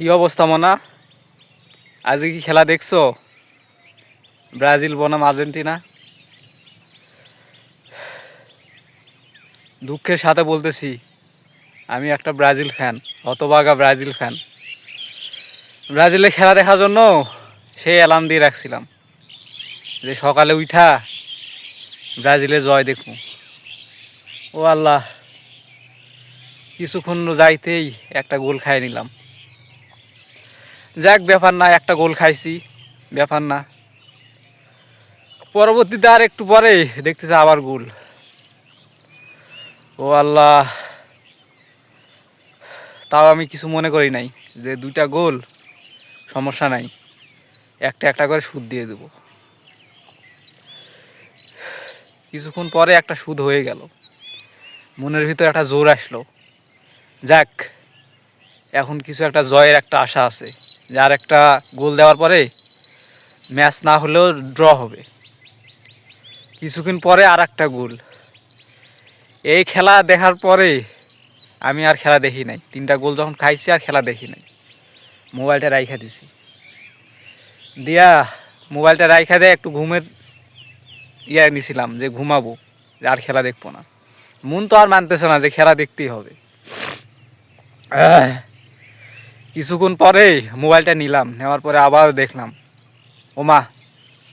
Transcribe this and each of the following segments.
কি অবস্থা, মনা? আজকে কি খেলা দেখছ? ব্রাজিল বনাম আর্জেন্টিনা? দুঃখের সাথে বলতেছি, আমি একটা ব্রাজিল ফ্যান হতবাগা ব্রাজিল ফ্যান ব্রাজিলে খেলা দেখার জন্য সেই অ্যালার্ম দিয়ে রাখছিলাম, যে সকালে উঠা ব্রাজিলে জয় দেখব। ও আল্লাহ, কিছুক্ষণ যাইতেই একটা গোল খাই নিলাম। যাক, ব্যাপার না, একটা গোল খাইছি, ব্যাপার না। পরবর্তীতে আর একটু পরে দেখতেছে আবার গোল। ও আল্লাহ, তাও আমি কিছু মনে করি নাই যে দুইটা গোল, সমস্যা নাই। একটা একটা করে সুদ দিয়ে দেব। কিছুক্ষণ পরে একটা সুদ হয়ে গেল। মনের ভিতরে একটা জোর আসলো। যাক, এখন কিছু একটা জয়ের একটা আশা আছে। যার একটা গোল দেওয়ার পরে ম্যাচ না হলেও ড্র হবে। কিছুক্ষণ পরে আর একটা গোল। এই খেলা দেখার পরে আমি আর খেলা দেখি নাই। তিনটা গোল যখন খাইছি আর খেলা দেখি নাই। মোবাইলটা রাইখা দিছি। দিয়া মোবাইলটা রাইখা দিয়ে একটু ঘুমের ইয়ে নিছিলাম যে ঘুমাবো আর খেলা দেখব না। মন তো আর মানতেছে না যে খেলা দেখতেই হবে। কিছুক্ষণ পরে মোবাইলটা নিলাম, নেওয়ার পরে আবার দেখলাম, ওমা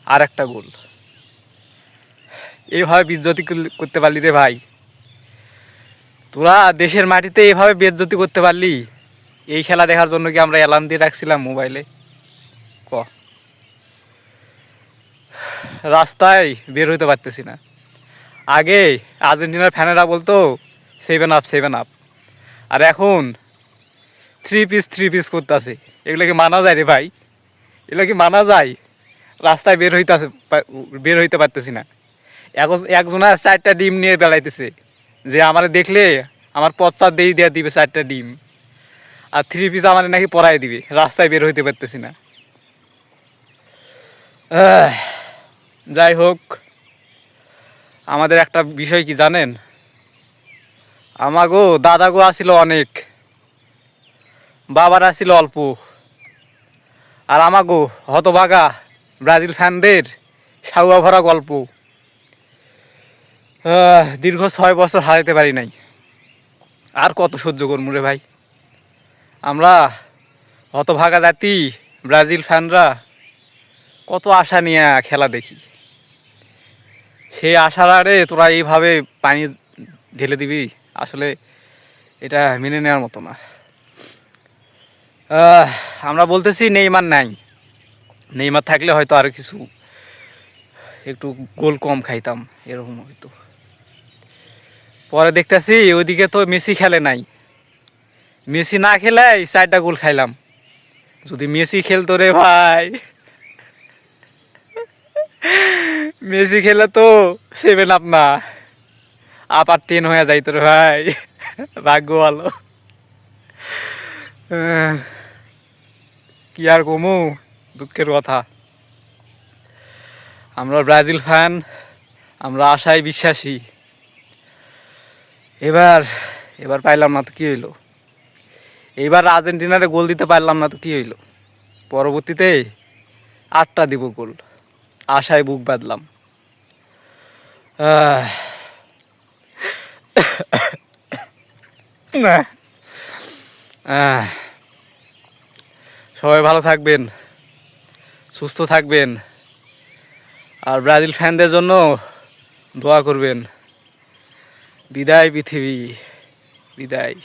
আর একটা গোল। এইভাবে বিজ্জতি করতে পারলি রে ভাই। তোরা দেশের মাটিতে এইভাবে বেজ্জতি করতে পারলি? এই খেলা দেখার জন্য কি আমরা অ্যালার্ম দিয়ে রাখছিলাম মোবাইলে? ক? রাস্তায় বের হইতে পারতেছি না। আগে আর্জেন্টিনার ফ্যানেরা বলতো সেভেন আপ সেভেন আপ আর এখন থ্রি পিস থ্রি পিস করতেছে। এগুলো কি মানা যায় রে ভাই? এগুলো কি মানা যায়? রাস্তায় বের হইতে বের হইতে পারতেছি না। এখন একজনের চারটা ডিম নিয়ে বেড়াইতেছে। যে আমার দেখলে আমার পশ্চাৎ দিয়ে দিয়ে দিবে চারটা ডিম। আর থ্রি পিস আমার নাকি পরাই দিবে, রাস্তায় বের হইতে পারতেছি না। যাই হোক, আমাদের একটা বিষয় কি জানেন? আমাগো, দাদাগো আসিল অনেক। বাবার আসিল অল্প। আর আমাগো হতভাগা ব্রাজিল ফ্যানদের সাউয়া ভরা গল্প দীর্ঘ ছয় বছর হারাইতে পারি নাই। আর কত সহ্য করব রে ভাই। আমরা হতভাগা জাতি, ব্রাজিল ফ্যানরা কত আশা নিয়ে খেলা দেখি। সেই আশার আরে তোরা এইভাবে পানি ঢেলে দিবি, আসলে এটা মেনে নেওয়ার মতো না। আমরা বলতেছি নেইমার নাই। নেইমার থাকলে হয়তো আরও কিছু, একটু গোল কম খাইতাম, এরকম হয়তো। পরে দেখতেছি ওইদিকে তো মেসি খেলে নাই। মেসি না খেলে এই চারটা গোল খাইলাম। যদি মেসি খেলতো রে ভাই। মেসি খেলে তো সেভেন আপ না। আপ আর টেন হয়ে যাইতো রে ভাই। ভাগ্য ভালো। কি আর কমু? দুঃখের কথা। আমরা ব্রাজিল ফ্যান আমরা আশায় বিশ্বাসী। এবার এবার পাইলাম না তো কী হইল? এইবার আর্জেন্টিনারে গোল দিতে পারলাম না তো কী হইল? পরবর্তীতে আটটা দিব গোল। আশায় বুক বাঁধলাম। আহ। সবাই ভালো থাকবেন সুস্থ থাকবেন আর ব্রাজিল ফ্যানদের জন্য দোয়া করবেন। বিদায় পৃথিবী বিদায়।